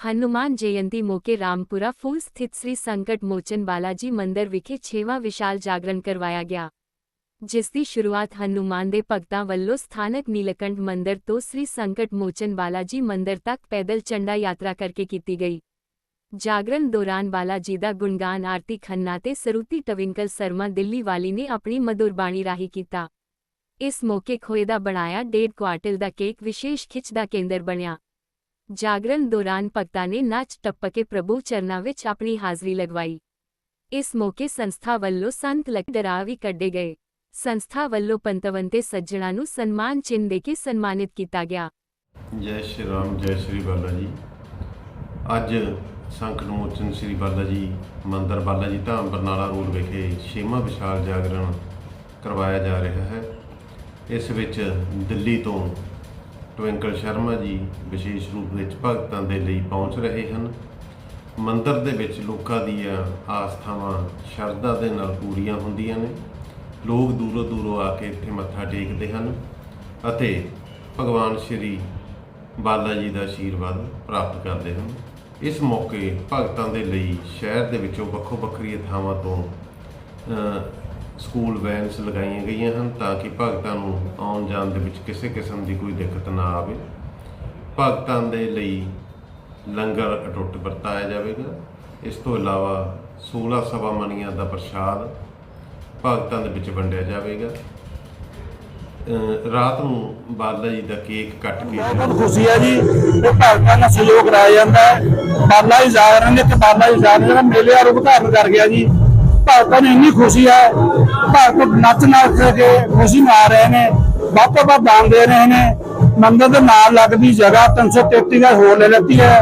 ਹਨੂਮਾਨ ਜਯੰਤੀ ਮੌਕੇ ਰਾਮਪੁਰਾ ਫੂਲ ਸਥਿਤ ਸ੍ਰੀ ਸੰਕਟ ਮੋਚਨ ਬਾਲਾਜੀ ਮੰਦਿਰ ਵਿਖੇ 6ਵਾਂ ਵਿਸ਼ਾਲ ਜਾਗਰਣ ਕਰਵਾਇਆ ਗਿਆ ਜਿਸ ਦੀ ਸ਼ੁਰੂਆਤ ਹਨੂਮਾਨ ਦੇ ਭਗਤਾਂ ਵੱਲੋਂ ਸਥਾਨਕ ਨੀਲਕੰਠ ਮੰਦਿਰ ਤੋਂ ਸ੍ਰੀ ਸੰਕਟ ਮੋਚਨ ਬਾਲਾਜੀ ਮੰਦਿਰ ਤੱਕ ਪੈਦਲ ਝੰਡਾ ਯਾਤਰਾ ਕਰਕੇ ਕੀਤੀ ਗਈ ਜਾਗਰਣ ਦੌਰਾਨ ਬਾਲਾਜੀ ਦਾ ਗੁਣਗਾਨ ਆਰਤੀ ਖੰਨਾ ਤੇ ਸਰੂਤੀ ਟਵਿੰਕਲ ਸਰਮਾ ਦਿੱਲੀ ਵਾਲੀ ਨੇ ਆਪਣੀ ਮధుਰ ਬਾਣੀ ਰਾਹੀਂ ਕੀਤਾ ਇਸ ਮੌਕੇ ਖੋਏ ਦਾ ਬਣਾਇਆ ਡੇਢ ਕੁਆਟਲ ਦਾ ਕੇਕ ਵਿਸ਼ੇਸ਼ ਖਿੱਚ ਦਾ ਕੇਂਦਰ ਬਣਿਆ ਜਾਗਰਣ ਦੌਰਾਨ ਭਗਤਾਂ ਨੇ ਨੱਚ ਟੱਪ ਕੇ ਪ੍ਰਭੂ ਚਰਨਾਂ ਵਿੱਚ ਆਪਣੀ ਹਾਜ਼ਰੀ ਲਗਵਾਈ। ਇਸ ਮੌਕੇ ਸੰਸਥਾ ਵੱਲੋਂ ਸੰਤ ਲਕਡਰਾ ਵੀ ਕੱਢੇ ਗਏ। ਸੰਸਥਾ ਵੱਲੋਂ ਪੰਤਵੰਤੇ ਸੱਜਣਾ ਨੂੰ ਸਨਮਾਨ ਚਿੰਨ੍ਹ ਦੇ ਕੇ ਸਨਮਾਨਿਤ ਕੀਤਾ ਗਿਆ। ਜੈ ਸ਼੍ਰੀ ਰਾਮ, ਜੈ ਸ਼੍ਰੀ ਬਾਲਾ ਜੀ। ਅੱਜ ਸੰਕਟ ਮੋਚਨ ਸ਼੍ਰੀ ਬਾਲਾ ਜੀ, ਮੰਦਰ ਬਾਲਾ ਜੀ ਧਾਮ ਬਰਨਾਲਾ ਰੋਡ ਵਿਖੇ ਛੇਵਾਂ ਵਿਸ਼ਾਲ ਜਾਗਰਣ ਕਰਵਾਇਆ ਜਾ ਰਿਹਾ ਹੈ। ਇਸ ਵਿੱਚ ਦਿੱਲੀ ਤੋਂ ਟਵਿੰਕਲ ਸ਼ਰਮਾ ਜੀ ਵਿਸ਼ੇਸ਼ ਰੂਪ ਵਿੱਚ ਭਗਤਾਂ ਦੇ ਲਈ ਪਹੁੰਚ ਰਹੇ ਹਨ। ਮੰਦਰ ਦੇ ਵਿੱਚ ਲੋਕਾਂ ਦੀਆਂ ਆਸਥਾਵਾਂ ਸ਼ਰਧਾ ਦੇ ਨਾਲ ਪੂਰੀਆਂ ਹੁੰਦੀਆਂ ਨੇ। ਲੋਕ ਦੂਰੋਂ ਦੂਰੋਂ ਆ ਕੇ ਇੱਥੇ ਮੱਥਾ ਟੇਕਦੇ ਹਨ ਅਤੇ ਭਗਵਾਨ ਸ਼੍ਰੀ ਬਾਲਾ ਜੀ ਦਾ ਆਸ਼ੀਰਵਾਦ ਪ੍ਰਾਪਤ ਕਰਦੇ ਹਨ। ਇਸ ਮੌਕੇ ਭਗਤਾਂ ਦੇ ਲਈ ਸ਼ਹਿਰ ਦੇ ਵਿੱਚੋਂ ਵੱਖੋ ਵੱਖਰੀਆਂ ਥਾਵਾਂ ਤੋਂ ਸਕੂਲ ਵੈਨਸ ਲਗਾਈਆਂ ਗਈਆਂ ਹਨ ਤਾਂ ਕਿ ਭਗਤਾਂ ਨੂੰ ਆਉਣ ਜਾਣ ਦੇ ਵਿੱਚ ਕਿਸੇ ਕਿਸਮ ਦੀ ਕੋਈ ਦਿੱਕਤ ਨਾ ਆਵੇ। ਭਗਤਾਂ ਦੇ ਲਈ ਲੰਗਰ ਅਟੁੱਟ ਵਰਤਾਇਆ ਜਾਵੇਗਾ। ਇਸ ਤੋਂ ਇਲਾਵਾ 16 ਸਵਾ ਮਣੀਆਂ ਦਾ ਪ੍ਰਸ਼ਾਦ ਭਗਤਾਂ ਦੇ ਵਿੱਚ ਵੰਡਿਆ ਜਾਵੇਗਾ। ਰਾਤ ਨੂੰ ਬਾਲਾ ਜੀ ਦਾ ਕੇਕ ਕੱਟ ਕੇ ਬਹੁਤ ਖੁਸ਼ੀ ਹੈ ਜੀ ਇਹ ਭਗਤਾਂ ਦਾ ਸਹਿਯੋਗ ਕਰਾਇਆ ਜਾਂਦਾ ਹੈ। ਬਾਲਾ ਜੀ ਜਾਗਰਣ ਨੇ ਤੇ ਬਾਲਾ ਜੀ ਜਾਗਰਣ ਜਿਹੜਾ ਮੇਲੇ ਦਾ ਰੂਪ ਧਾਰਨ ਕਰ ਗਿਆ ਜੀ। ਭਗਤਾਂ ਨੂੰ ਇੰਨੀ ਖੁਸ਼ੀ ਹੈ ਭਗਤ ਨੱਚ ਨੱਚ ਕੇ ਖੁਸ਼ੀ ਮਨਾ ਰਹੇ ਨੇ, ਵੱਧ ਤੋਂ ਵੱਧ ਦਾਨ ਦੇ ਰਹੇ ਨੇ। ਮੰਦਰ ਦੇ ਨਾਲ ਲੱਗਦੀ ਜਗ੍ਹਾ 333 ਦਾ ਹੋਰ ਲੈ ਲੈਤੀ ਹੈ।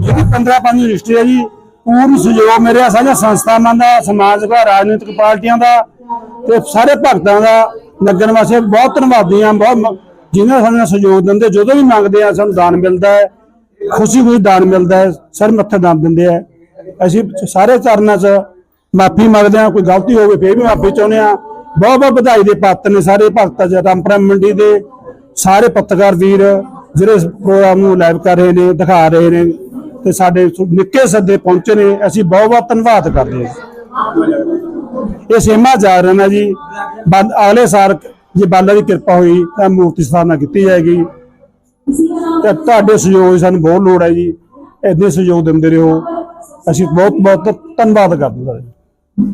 ਜਿਹਦੀ 15 ਪੰਜ ਰਜਿਸਟਰੀ ਹੈ ਜੀ। ਪੂਰਨ ਸਹਿਯੋਗ ਮੇਰੇ ਸਾਂਝਾ ਸੰਸਥਾਵਾਂ ਦਾ ਸਮਾਜਿਕ ਰਾਜਨੀਤਿਕ ਪਾਰਟੀਆਂ ਦਾ ਤੇ ਸਾਰੇ ਭਗਤਾਂ ਦਾ, ਲੱਗਣ ਵਾਸਤੇ ਬਹੁਤ ਧੰਨਵਾਦੀ ਹਾਂ, ਬਹੁਤ ਮ- ਜਿਨ੍ਹਾਂ ਸਾਨੂੰ ਸਹਿਯੋਗ ਦਿੰਦੇ, ਜਦੋਂ ਵੀ ਮੰਗਦੇ ਆ ਸਾਨੂੰ ਦਾਨ ਮਿਲਦਾ ਹੈ। ਖੁਸ਼ੀ ਖੁਸ਼ੀ ਦਾਨ ਮਿਲਦਾ ਹੈ, ਸਰ ਮੱਥੇ ਦਾਨ ਦਿੰਦੇ ਆ ਅਸੀਂ ਸਾਰੇ ਚਰਨਾਂ 'ਚ ਮਾਫੀ ਮੰਗਦੇ ਆ ਕੋਈ ਗਲਤੀ ਹੋਵੇ ਫੇਰ ਵੀ ਮਾਫੀ ਚਾਹੁੰਦੇ ਆ ਬਹੁਤ ਬਹੁਤ ਵਧਾਈ ਦੇ ਪਾਤਰ ਨੇ ਸਾਰੇ ਭਗਤਾਂ ਜੀ ਰਾਮਪੁਰਾ ਮੰਡੀ ਦੇ ਸਾਰੇ ਪੱਤਰਕਾਰ ਵੀਰ ਜਿਹੜੇ ਇਸ ਪ੍ਰੋਗਰਾਮ ਨੂੰ ਲਾਈਵ ਕਰ ਰਹੇ ਨੇ, ਦਿਖਾ ਰਹੇ ਨੇ ਤੇ ਸਾਡੇ ਨਿੱਕੇ ਸੱਦੇ ਪਹੁੰਚੇ ਨੇ। ਅਸੀਂ ਬਹੁਤ ਬਹੁਤ ਧੰਨਵਾਦ ਕਰਦੇ ਹਾਂ। ਇਹ ਸੇਮਾ ਜਾ ਰਿਹਾ ਨਾ ਜੀ। ਬੰਦ, ਅਗਲੇ ਸਾਲ ਜੇ ਬਾਲਾ ਦੀ ਕਿਰਪਾ ਹੋਈ ਤਾਂ ਮੂਰਤੀ ਸਥਾਪਨਾ ਕੀਤੀ ਜਾਏਗੀ। ਤੇ ਤੁਹਾਡੇ ਸਹਿਯੋਗ ਦੀ ਸਾਨੂੰ ਬਹੁਤ ਲੋੜ ਹੈ ਜੀ। ਇਦਾਂ ਸਹਿਯੋਗ ਦਿੰਦੇ ਰਹੋ। ਅਸੀਂ ਬਹੁਤ ਬਹੁਤ ਧੰਨਵਾਦ ਕਰਦੇ ਹਾਂ।